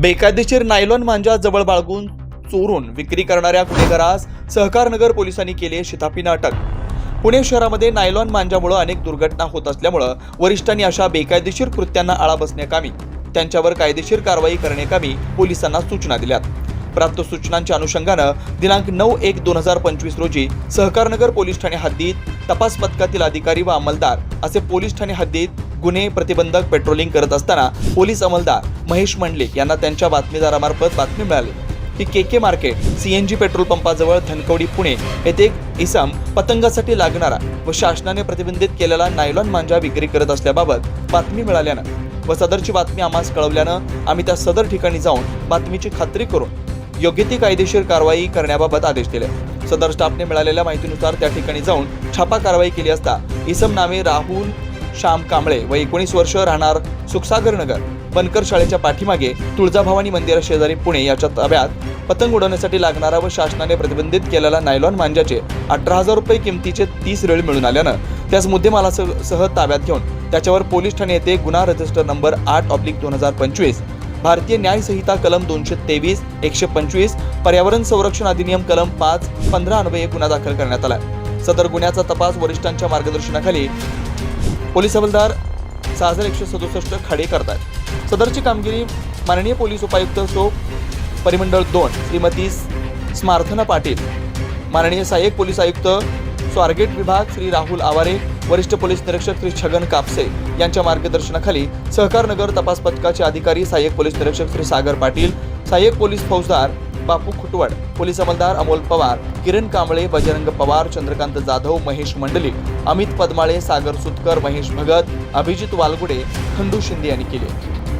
बेकायदेशीर नायलॉन मांजा जवळ बाळगून चोरून विक्री करणाऱ्या गुन्हेगारास सहकारनगर पोलिसांनी केली शिताफीनं अटक पुणे शहरामध्ये नायलॉन मांजामुळे अनेक दुर्घटना होत असल्यामुळं वरिष्ठांनी अशा बेकायदेशीर कृत्यांना आळा बसण्याकामी त्यांच्यावर कायदेशीर कारवाई करण्याकामी पोलिसांना सूचना दिल्यात. प्राप्त सूचनांच्या अनुषंगानं दिनांक नऊ एक दोन हजार पंचवीस रोजी सहकारनगर पोलीस ठाणे हद्दीत तपास पथकातील अधिकारी व अंमलदार असे पोलीस ठाणे हद्दीत गुन्हे प्रतिबंधक पेट्रोलिंग करत असताना पोलीस अंमलदार महेश मंडलिक यांना त्यांच्या बातमीदारामार्फत बातमी मिळाली की K K market CNG petrol पंपाजवळ Dhankawadi Pune येथे एक इसम पतंगासाठी लागणारा व शासनाने प्रतिबंधित केलेला नायलॉन मांजा विक्री करत असल्याबाबत बातमी मिळाल्यानं व सदरची बातमी आम्हास कळवल्यानं आम्ही त्या सदर ठिकाणी जाऊन बातमीची खात्री करून योग्य ती कायदेशीर कारवाई करण्याबाबत आदेश दिले. सदर स्टाफने मिळालेल्या माहितीनुसार त्या ठिकाणी जाऊन छापा कारवाई केली असता इसम नामे राहुल श्याम कांबळे व एकोणीस वर्ष राहणार सुखसागर नगर. बनकर शाळेच्या पाठीमागे तुळजाभवानी मंदिरा शेजारी पुणे याच्या ताब्यात पतंग उडवण्यासाठी लागणारा व शासनाने प्रतिबंधित केलेला नायलॉन मांजाचे अठरा हजार रुपये किमतीचे तीस रेळ मिळून आल्यानं त्यास मुद्देमालासह सह ताब्यात घेऊन त्याच्यावर पोलीस ठाणे येथे गुन्हा रजिस्टर नंबर आठ ऑब्लिक दोन हजार पंचवीस भारतीय न्याय संहिता कलम दोनशे तेवीस एकशे पंचवीस पर्यावरण संरक्षण अधिनियम कलम पाच पंधरा अन्वये गुन्हा दाखल करण्यात आला. सदर गुन्ह्याचा तपास वरिष्ठांच्या मार्गदर्शनाखाली पोलीस हवालदार सहा हजार एकशे सदुसष्ट खाडे करतात. सदरची कामगिरी माननीय पोलीस उपायुक्त सो परिमंडळ दोन श्रीमती स्मार्थना पाटील माननीय सहाय्यक पोलीस आयुक्त स्वारगेट विभाग श्री राहुल आवारे वरिष्ठ पोलीस निरीक्षक श्री छगन कापसे यांच्या मार्गदर्शनाखाली सहकारनगर तपास पथकाचे अधिकारी सहाय्यक पोलीस निरीक्षक श्री सागर पाटील सहाय्यक पोलीस फौजदार बापू खुटवड पोलीस अंमलदार अमोल पवार किरण कांबळे बजरंग पवार चंद्रकांत जाधव महेश मंडलिक अमित पदमाळे सागर सुतकर महेश भगत अभिजित वालगुडे खंडू शिंदे यांनी केले.